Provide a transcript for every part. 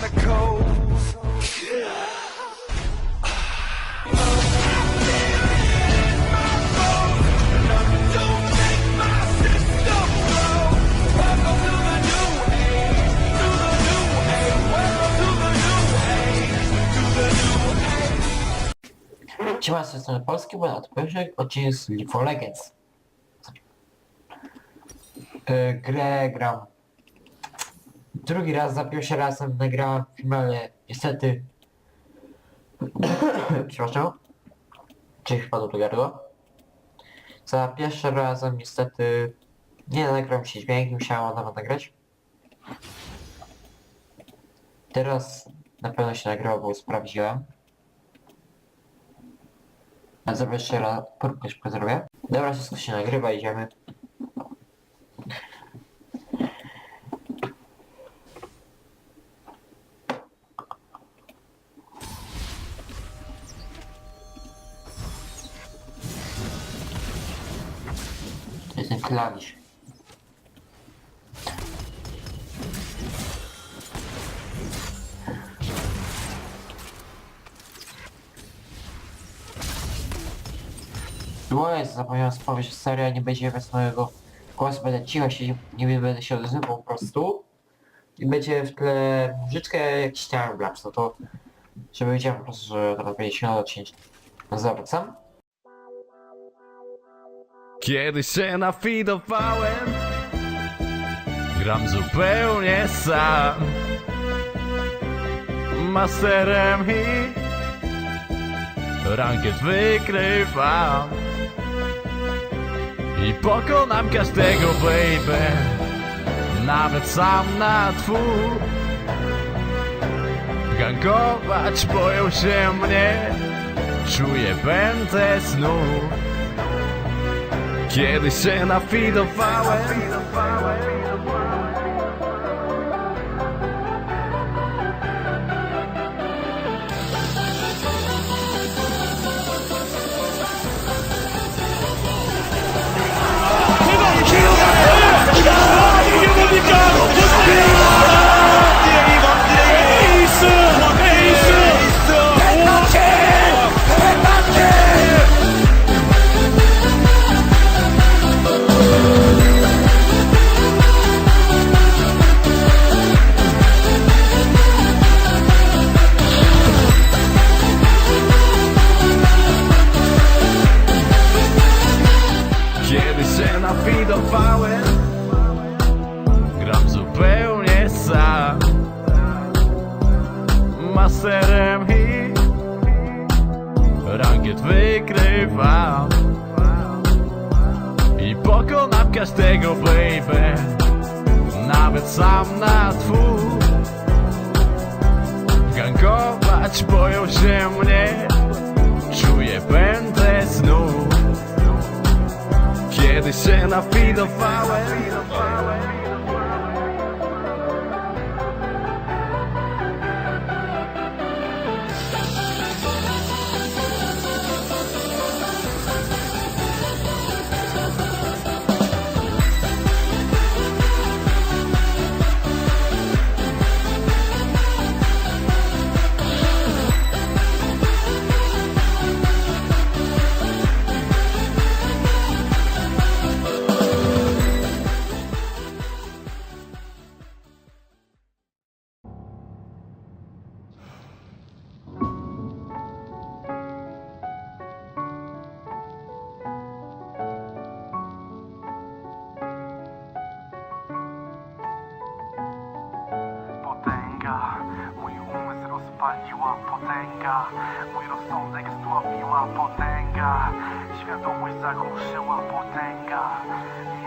the cold. Siema, z tej strony Polski, bo pierwszy odcinek z League of Legends. Grę gram. Drugi raz, za pierwszy razem nagrałem film, ale niestety... Przepraszam. Czyli wpadło do gardła. Za pierwszym razem niestety nie nagrałem się dźwięk, musiałem nowo nagrać. Teraz na pewno się nagrało, bo sprawdziłem. A zrobię jeszcze raz, próbkę zrobię. Dobra, wszystko się nagrywa, idziemy. Klawisz. Było jest, zapomniałem że seria nie będzie bez mojego głosu, będę cicho się, nie będę się odzywał po prostu. I będzie w tle muzyczkę jakiś timelapse, no to żeby wiedziałem po prostu, że teraz będzie się odcięć. No. Kiedy się nafidowałem Gram zupełnie sam. Masterem i Rankiet wykrywam. I pokonam każdego baby Nawet sam na twór Gankować boją się mnie Czuję pętę snu kiedy się nafidowałem Kiedy pokonam każdego baby. Nawet sam na twór Gankować boją się mnie. Czuję pętę snu kiedy się nafidowałem rozpaliła potęga. Mój rozsądek stławiła potęga. Świadomość zagłuszyła potęga.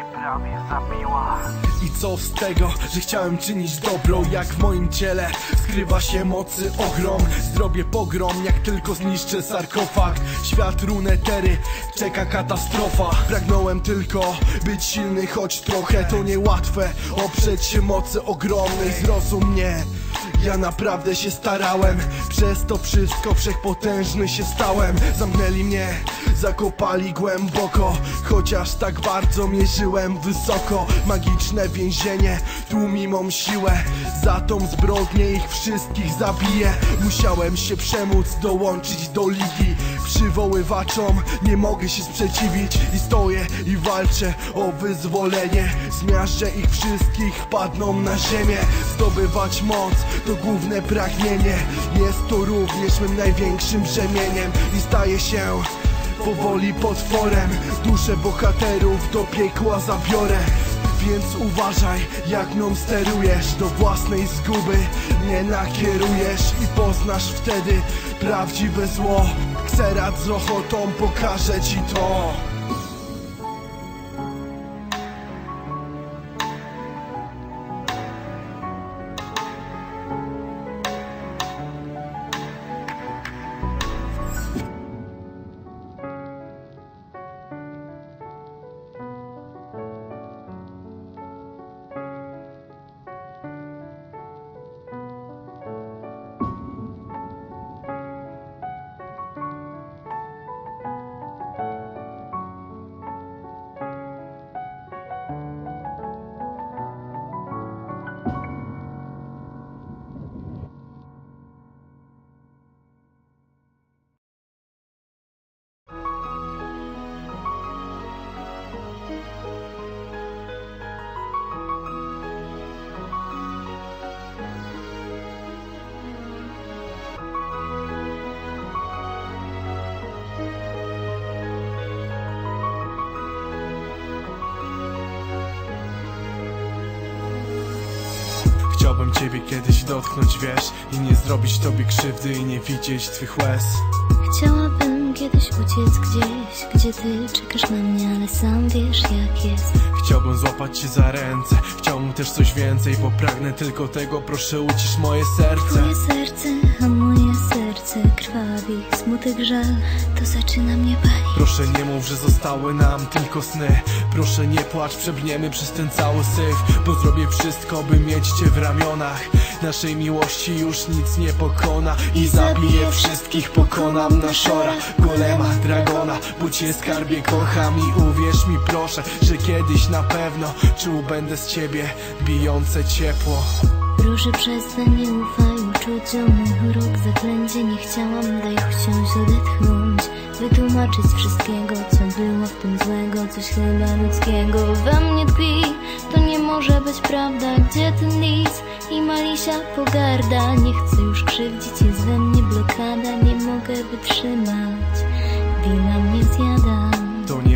I prawie zabiła. I co z tego, że chciałem czynić dobro Jak w moim ciele skrywa się mocy ogrom? Zrobię pogrom, jak tylko zniszczę sarkofag. Świat runetery, czeka katastrofa. Pragnąłem tylko być silny, choć trochę to niełatwe. Oprzeć się mocy ogromnej, zrozum mnie ja naprawdę się starałem. Przez to wszystko wszechpotężny się stałem. Zamknęli mnie zakopali głęboko Chociaż tak bardzo mierzyłem wysoko. Magiczne więzienie tłumi mą siłę Za tą zbrodnię ich wszystkich zabiję Musiałem się przemóc, dołączyć do ligi. Przywoływaczom nie mogę się sprzeciwić I stoję i walczę o wyzwolenie. Zmiażdżę ich wszystkich, padną na ziemię. Zdobywać moc to główne pragnienie. Jest to również mym największym brzemieniem I staje się powoli potworem Duszę bohaterów do piekła zabiorę. Więc uważaj, jak mną sterujesz. Do własnej zguby nie nakierujesz. I poznasz wtedy prawdziwe zło. Xerat z ochotą pokaże ci to ciebie kiedyś dotknąć, wiesz I nie zrobić tobie krzywdy i nie widzieć twych łez Chciałabym kiedyś uciec gdzieś, gdzie ty czekasz na mnie, ale sam wiesz jak jest. Chciałbym złapać cię za ręce Chciałbym też coś więcej, bo pragnę tylko tego Proszę ucisz moje serce Twoje serce, a. Smutek, żal, to zaczyna mnie palić. Proszę nie mów, że zostały nam tylko sny. Proszę nie płacz, przebniemy przez ten cały syf Bo zrobię wszystko, by mieć cię w ramionach. Naszej miłości już nic nie pokona I zabiję wszystkich, pokonam na szora Golema, dragona, bo cię skarbie kocham I uwierz mi proszę, że kiedyś na pewno Czuł będę z ciebie bijące ciepło. Proszę przestań, nie ufaj uczuciom. Chorób, zaklęcie, nie chciałam, daj usiąść, odetchnąć. Wytłumaczyć wszystkiego, co było w tym złego, coś chyba ludzkiego we mnie tkwi. To nie może być prawda, gdzie ten lis i Malisia pogarda. Nie chcę już krzywdzić, jest we mnie blokada, nie mogę wytrzymać. Wina mnie zjada.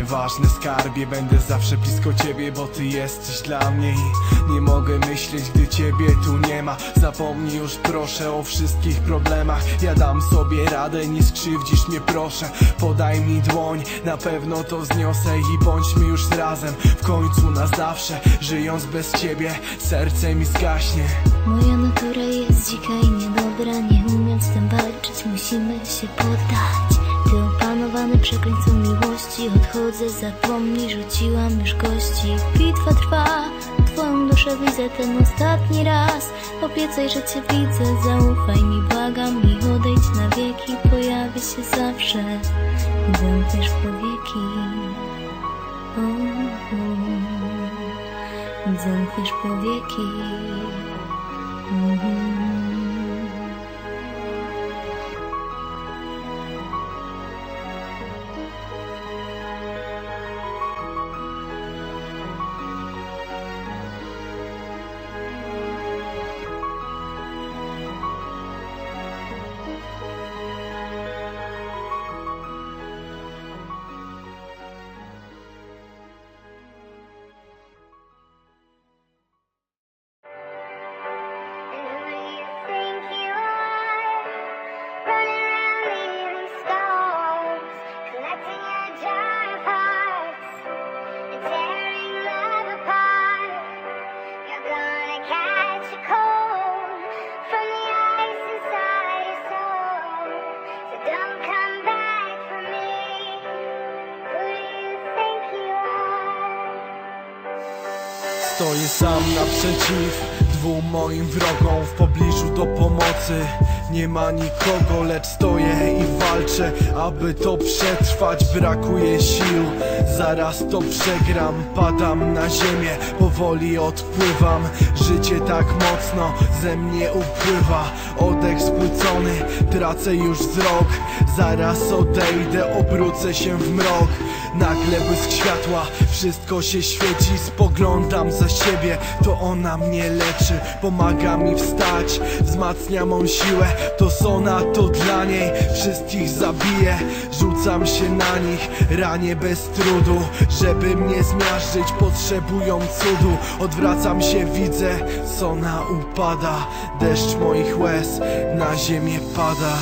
Nieważne skarbie, będę zawsze blisko ciebie, bo ty jesteś dla mnie i nie mogę myśleć, gdy ciebie tu nie ma. Zapomnij już proszę o wszystkich problemach. Ja dam sobie radę, nie skrzywdzisz mnie proszę. Podaj mi dłoń, na pewno to zniosę i bądźmy już razem. W końcu na zawsze, żyjąc bez ciebie, serce mi zgaśnie. Moja natura jest dzika i niedobra Nie umiem z tym walczyć, musimy się poddać Ty opanowany przekleństwem miłości. Odchodzę, zapomnij, rzuciłam już kości. Bitwa trwa, twoją duszę widzę ten ostatni raz. Obiecaj, że cię widzę, zaufaj mi, błagam I odejdź na wieki, pojawię się zawsze Zamkniesz powieki. Zamkniesz powieki. Mhm. And Stoję sam naprzeciw Dwóm moim wrogom w pobliżu do pomocy. Nie ma nikogo, lecz stoję i walczę. Aby to przetrwać brakuje sił. Zaraz to przegram, padam na ziemię. Powoli odpływam, życie tak mocno ze mnie upływa. Oddech spłycony, tracę już wzrok. Zaraz odejdę, obrócę się w mrok Nagle błysk światła, wszystko się świeci Spoglądam za siebie, to ona mnie leczy Pomaga mi wstać, wzmacnia mą siłę To Sona, to dla niej wszystkich zabije Rzucam się na nich, ranię bez trudu Żeby mnie zmiażdżyć, potrzebują cudu Odwracam się, widzę, Sona upada Deszcz moich łez na ziemię pada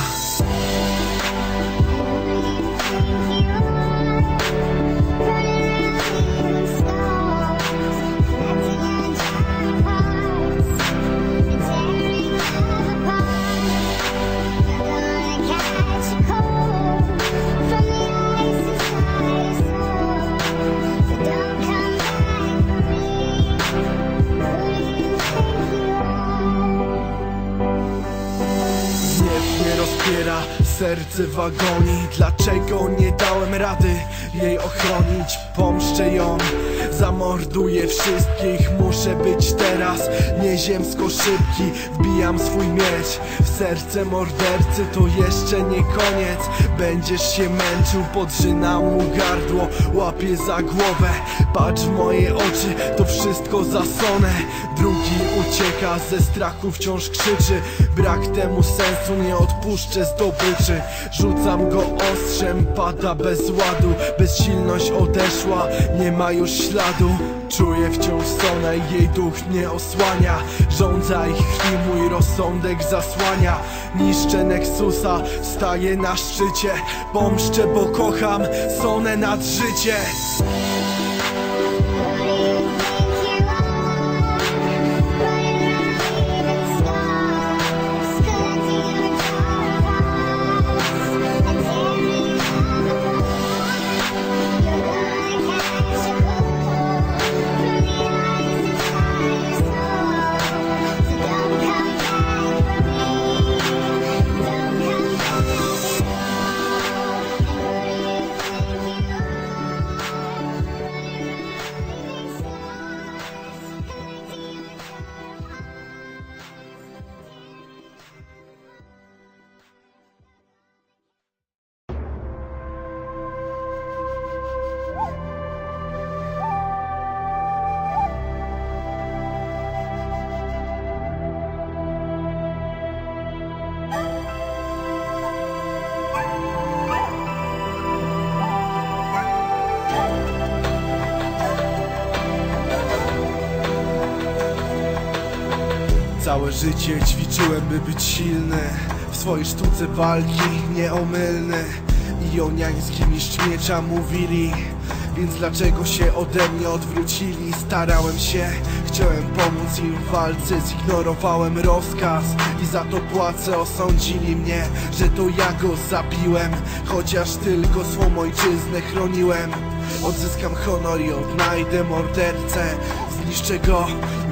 serce w agonii Dlaczego nie dałem rady jej ochronić? Pomszczę ją, zamorduję wszystkich Muszę być teraz nieziemsko szybki. Wbijam swój miecz w serce mordercy To jeszcze nie koniec, będziesz się męczył Podrzynam mu gardło, łapię za głowę. Patrz w moje oczy, to wszystko zasłonę Drugi ucieka, ze strachu wciąż krzyczy. Brak temu sensu, nie odpuszczę zdobyczy. Rzucam go ostrzem, pada bez ładu. Bezsilność odeszła, nie ma już śladu Czuję wciąż sonę, jej duch nie osłania. Rządza ich krwi, mój rozsądek zasłania. Niszczę Nexusa, staję na szczycie. Pomszczę, bo kocham sonę nad życie Całe życie ćwiczyłem, by być silny. W swojej sztuce walki nieomylny. I joniański mistrz miecza mówili Więc dlaczego się ode mnie odwrócili? Starałem się, chciałem pomóc im w walce. Zignorowałem rozkaz i za to płacę. Osądzili mnie, że to ja go zabiłem. Chociaż tylko swą ojczyznę chroniłem. Odzyskam honor i odnajdę mordercę. Zniszczę go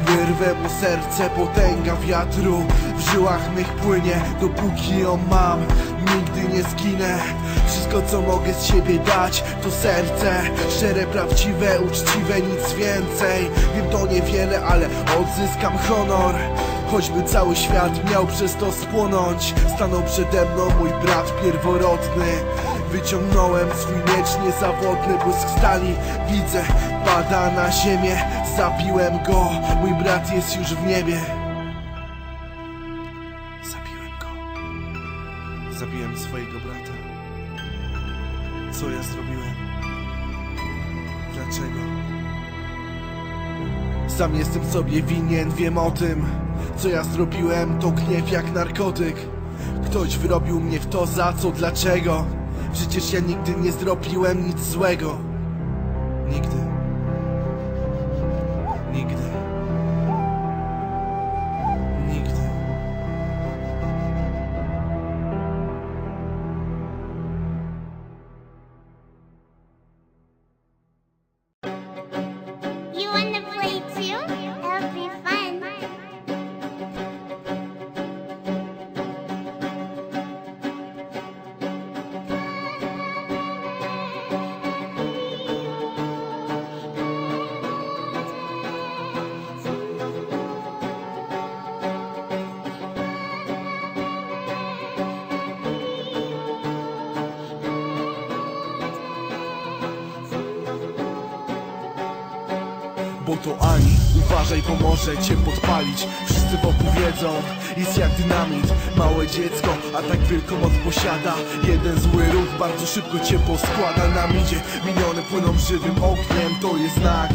Wyrwę mu serce, potęga wiatru. W żyłach mych płynie, dopóki ją mam. Nigdy nie zginę. Wszystko co mogę z siebie dać to serce. Szczere, prawdziwe, uczciwe, nic więcej. Wiem to niewiele, ale odzyskam honor Choćby cały świat miał przez to spłonąć Stanął przede mną mój brat pierworodny. Wyciągnąłem swój miecz niezawodny, błysk stali Widzę, pada na ziemię, zabiłem go Mój brat jest już w niebie. Zabiłem go. Zabiłem swojego brata. Co ja zrobiłem? Dlaczego? Sam jestem sobie winien, wiem o tym Co ja zrobiłem to gniew jak narkotyk Ktoś wyrobił mnie w to za co, dlaczego? Przecież ja nigdy nie zrobiłem nic złego to Ani. Uważaj, bo może cię podpalić. Wszyscy wokół wiedzą, jest jak dynamit. Małe dziecko, a tak wielką moc posiada. Jeden zły ruch bardzo szybko cię poskłada. Na midzie miniony płyną żywym ogniem. To jest znak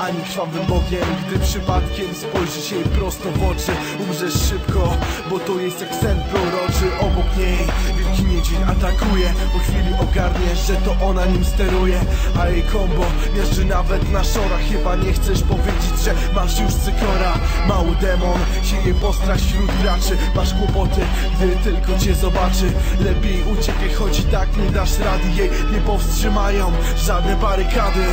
ani krwawym bogiem. Gdy przypadkiem spojrzysz jej prosto w oczy Umrzesz szybko, bo to jest jak sen proroczy. Obok niej wielki niedźwiedź atakuje Po chwili ogarniesz, że to ona nim steruje. A jej kombo miażdży nawet na szorach. Chyba nie chcesz powiedzieć, że masz już cykora. Mały demon sieje postrach wśród graczy. Masz kłopoty, gdy tylko cię zobaczy. Lepiej uciekaj, choć i tak nie dasz rady. Jej nie powstrzymają żadne barykady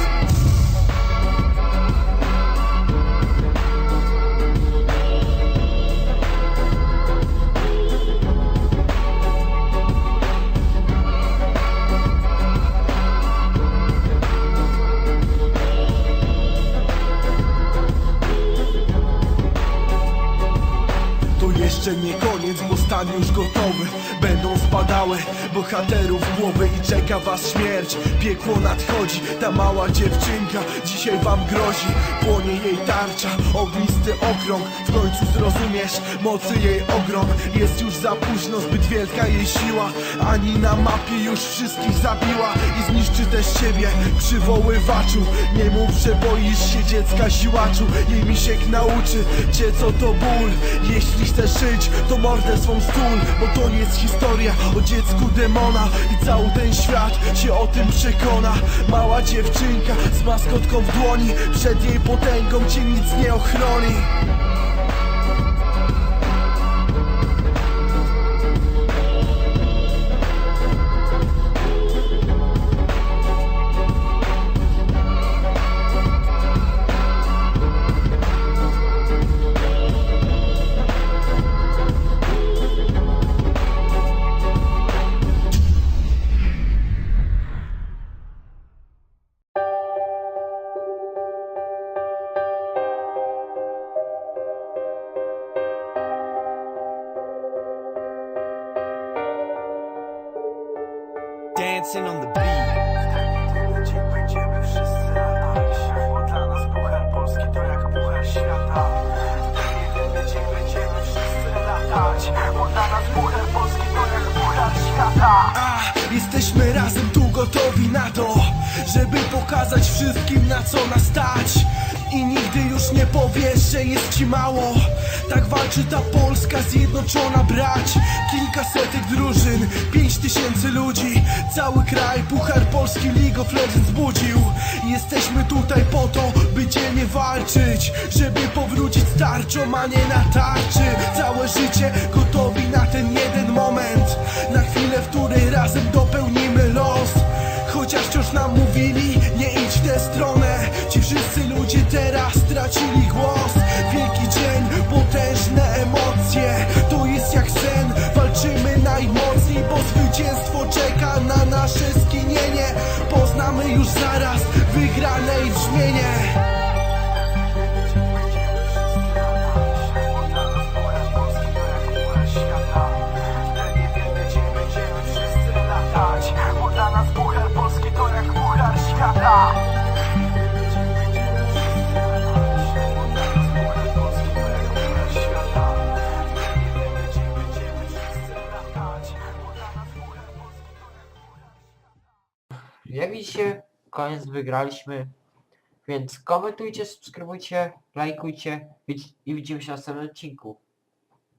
jeszcze nie koniec, bo stan już gotowy. Będą spadały bohaterów głowy i czeka was śmierć. Piekło nadchodzi, ta mała dziewczynka dzisiaj wam grozi. Płonie jej tarcza, ognisty okrąg. W końcu zrozumiesz mocy jej ogrom. Jest już za późno, zbyt wielka jej siła. Ani na mapie już wszystkich zabiła I zniszczy też siebie przywoływaczu. Nie mów, że boisz się dziecka siłaczu Jej misiek nauczy cię co to ból. Jeśli chcesz żyć, to mordę swą stul Bo to jest historia o dziecku demona I cały ten świat się o tym przekona. Mała dziewczynka z maskotką w dłoni Przed jej potęgą cię nic nie ochroni Dancing on the beat. Bo dla nas polski to jak świata. A, jesteśmy razem tu gotowi na to Żeby pokazać wszystkim na co nas stać. I nigdy już nie powiesz, że jest ci mało Tak walczy ta Polska zjednoczona brać. Kilkasetek drużyn, pięć tysięcy ludzi. Cały kraj Puchar Polski League of Legends budził. Jesteśmy tutaj po to, by dzielnie walczyć Żeby powrócić z tarczą, a nie na tarczy. Całe życie gotowi na ten jeden moment. Na chwilę, w której razem wygraliśmy. Więc komentujcie, subskrybujcie, lajkujcie i widzimy się w następnym odcinku.